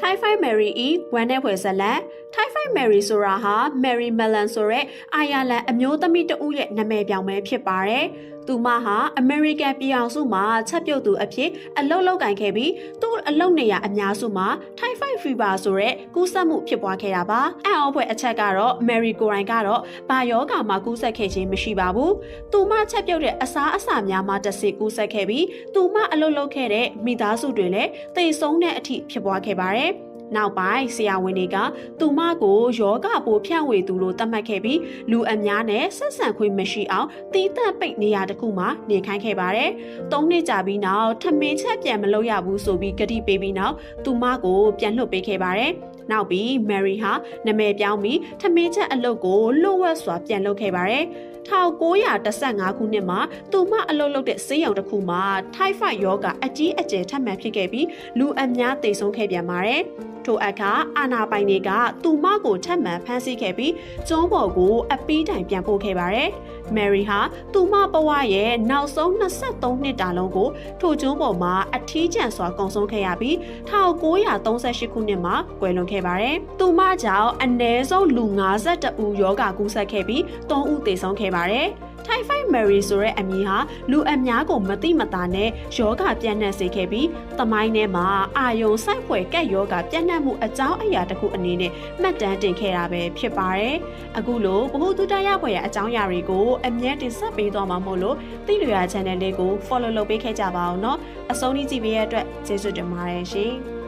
Typhoid Mary ၏ဝမ်းနဲ့ဖွယ်ဇလန် Typhoid Mary ဆိုတာဟာ Mary Mellon ဆိုတဲ့အိုင်ယာလန်အမျိုးသမီးတဦးရဲ့နာမည်ပြောင်ပဲဖြစ်ပါတယ်။သူမဟာ American ပြည်အောင်စုမှာချက်ပြုတ်သူအဖြစ်အလုတ်လောက်ကင်ခဲ့ပြီးသူ့အလုတ်နေရအများစုမှာ Typhoid Fever ဆိုတဲ့ကူးစက်မှုဖြစ်ပွားခဲ့တာပါ။အံ့ဩဖွယ်အချက်ကတော့ Mary ကိုယ်တိုင်ကတော့ဘာယောဂါမှာကူးစက်ခဲ့ခြင်းမရှိပါဘူး။သူမချက်ပြုတ်တဲ့အစားအစာများမှာတစ်စစ်ကူးစက်ခဲ့ပြီးသူမအလုတ်လောက်ခဲ့တဲ့မိသားစုတွေလည်းတိတ်ဆုံးတဲ့အထိဖြစ်ပွားခဲ့ပါတယ်။ နောက်ပိုင်းဆရာဝန်တွေကသူမကိုယောဂပိုးဖြန့်ဝေသူလို့သတ်မှတ်ခဲ့ပြီးလူအများနဲ့ဆက်ဆံခွင့်မရှိအောင်တီးတက်ပိတ်နေရတခုမှနေခိုင်းခဲ့ပါတယ်။သုံးနှစ်ကြာပြီးနောက်ထမင်းချက်ပြန်မလုပ်ရဘူးဆိုပြီးဂတိပေးပြီးနောက်သူမကိုပြန်လွှတ်ပေးခဲ့ပါတယ်။နောက်ပြီးမယ်ရီဟာနာမည်ပြောင်းပြီးထမင်းချက်အလုပ်ကိုလွတ်ဝက်စွာပြန်လုပ်ခဲ့ပါတယ်။ 1915ခုနှစ်မှာသူမအလုပ်လုပ်တဲ့ဆေးရုံတစ်ခုမှာ typhoid ရောဂါအကြီးအကျယ်ထပ်မံဖြစ်ခဲ့ပြီးလူအများသေဆုံးခဲ့ပြန်ပါတယ်။ထိုအခါအာနာပိုင်တွေကသူမကိုထပ်မံဖမ်းဆီးခဲ့ပြီးကျုံးပေါ်ကိုအပီးတိုင်ပြန်ပို့ခဲ့ပါတယ်။ Mary ဟာသူမဘဝရဲ့နောက်ဆုံး23နှစ်တာလုံးကိုထိုကျုံးပေါ်မှာအထီးကျန်စွာကုန်ဆုံးခဲ့ရပြီး1938ခုနှစ်မှာကွယ်လွန်ခဲ့ပါတယ်။သူမကြောင့်အနည်းဆုံးလူ52ဦးယောဂကူးစက်ခဲ့ပြီး3ဦးသေဆုံးခဲ့ပါတယ်။ Typhoid Mary ဆိုတဲ့အမည်ဟာလူအများကိုမသိမသာနဲ့ယောဂပြန့်နှံ့စေခဲ့ပြီးသမိုင်းထဲမှာအာယုံစိုက်ဖွယ်ကက်ယောဂပြန့်နှံ့မှုအကြောင်းအရာတစ်ခုအနေနဲ့မှတ်တမ်းတင်ခဲ့တာပဲဖြစ်ပါတယ်။အခုလိုဘ ഹു တုတရဖွယ်ရအကြောင်းအရာတွေကိုအမြဲတင်ဆက်ပေးသွားမှာမို့လို့သိလျာ channel လေးကို follow လုပ်ပေးခဲ့ကြပါအောင်เนาะအဆုံးထိကြည့်ပေးရတဲ့အတွက်ကျေးဇူးတင်ပါတယ်ရှင်။